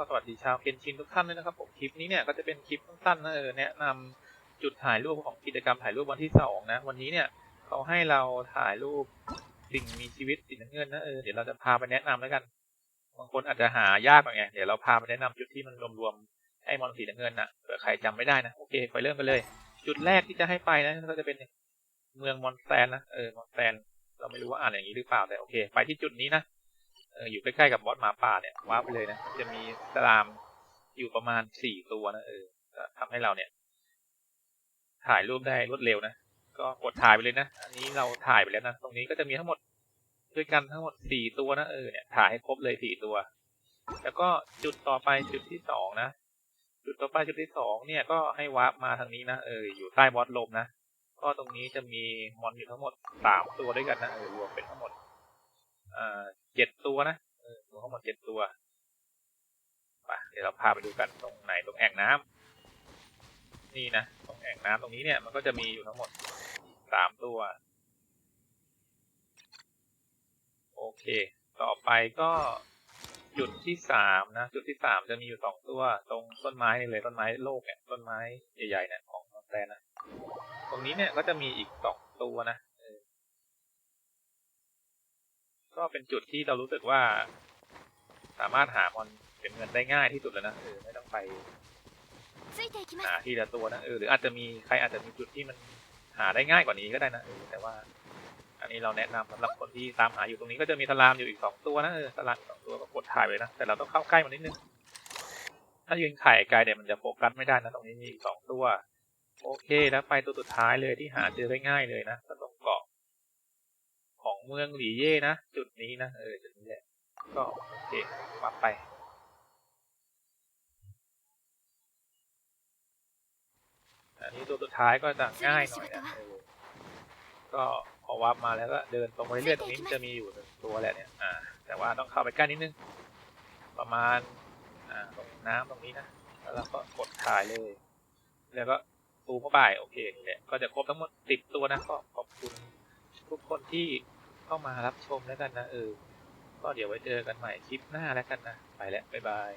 ก็สวัสดีชาวเคนชินทุกท่านด้วยนะครับผมคลิปนี้เนี่ยก็จะเป็นคลิปสั้นๆนะเออแนะนำจุดถ่ายรูปของกิจกรรมถ่ายรูปวันที่สองนะ วันนี้เนี่ยเขาให้เราถ่ายรูปสิ่งมีชีวิตสีน้ำเงินนะเออเดี๋ยวเราจะพาไปแนะนำแล้วกันบางคนอาจจะหายากหน่อยไงเดี๋ยวเราพาไปแนะนำจุดที่มันรวมๆไอ้มอนสีน้ำเงินนะเผื่อใครจำไม่ได้นะโอเคไปเริ่มกันเลย จุดแรกที่จะให้ไปนะก็จะเป็นเมืองมอนแซนนะเออมอนแซนเราไม่รู้ว่าอ่านอย่างนี้หรือเปล่าแต่โอเค ไปที่จุดนี้นะ อออยู่ใกล้ๆกับบอสหมาป่าเนี่ยว้าไปเลยนะจะมีสลามอยู่ประมาณสี่ตัวนะเออก็ทำให้เราเนี่ย ถ่ายรูปได้รวดเร็วนะก็กดถ่ายไปเลยนะอันนี้เราถ่ายไปแล้วนะตรงนี้ก็จะมีทั้งหมดด้วยกันทั้งหมดสี่ตัวนะเออเนี่ยถ่ายให้ครบเลยสี่ตัว แล้วก็จุดต่อไปจุดที่สองนะจุดต่อไปจุดที่สองเนี่ยก็ให้วาร์ปมาทางนี้นะเอออยู่ใต้บอสลมนะก็ตรงนี้จะมีมอนอยู่ทั้งหมดสามตัวด้วยกันนะเออรวมเป็นทั้งหมด เจ็ดตัวนะรวมทั้งหมดเจ็ดตัวไปเดี๋ยวเราพาไปดูกันตรงไหนตรงแอ่งน้ำนี่นะตรงแอ่งน้ำตรงนี้เนี่ยมันก็จะมีอยู่ทั้งหมดสามตัว โอเค ต่อไปก็จุดที่สามนะ จุดที่สามจะมีอยู่สองตัว ตรงต้นไม้นี่เลยต้นไม้โลกเนี่ยต้นไม้ใหญ่ๆเนี่ยของนองแตนนะตรงนี้เนี่ยก็จะมีอีกสองตัวนะ ก็เป็นจุดที่เรารู้สึกว่า สามารถหามอนเก็บเงินได้ง่ายที่สุดแล้วนะเออไม่ต้องไปหาทีละตัวนะเออหรืออาจจะมีใครอาจจะมีจุดที่มันหาได้ง่ายกว่านี้ก็ได้นะเออแต่ว่า อันนี้เราแนะนำสำหรับคนที่ตามหาอยู่ตรงนี้ก็จะมีสลามอยู่อีกสองตัวนะเออสลามสองตัวก็กดถ่ายไปนะแต่เราต้องเข้าใกล้มันนิดนึงถ้ายืนไข่ไกลเนี่ยมันจะโฟกัสไม่ได้นะตรงนี้มีอีกสองตัว โอเคแล้วไปตัวสุดท้ายเลยที่หาเจอได้ง่ายเลยนะตรง เกาะของเมืองหลีเย่นะ จุดนี้นะ เออ จุดนี้แหละ ก็โอเควับไป อันนี้ตัวสุดท้ายก็จะง่ายหน่อยนะเออก็พอวับมาแล้วก็เดินตรงไปเรื่อยๆตรงนี้มันจะมีอยู่หนึ่งตัวแหละเนี่ย อ่า แต่ว่าต้องเข้าไปใกล้นิดนึง ประมาณ อ่า ตรงน้ำตรงนี้นะ แล้วเราก็กดถ่ายเลย แล้วก็ตูมเข้าไป โอเคเนี่ยก็จะครบทั้งหมดสิบตัวนะ ก็ขอบคุณทุกคนที่ เข้ามารับชมแล้วกันนะเออ ก็เดี๋ยวไว้เจอกันใหม่คลิปหน้าแล้วกันนะ ไปแล้ว บ๊ายบาย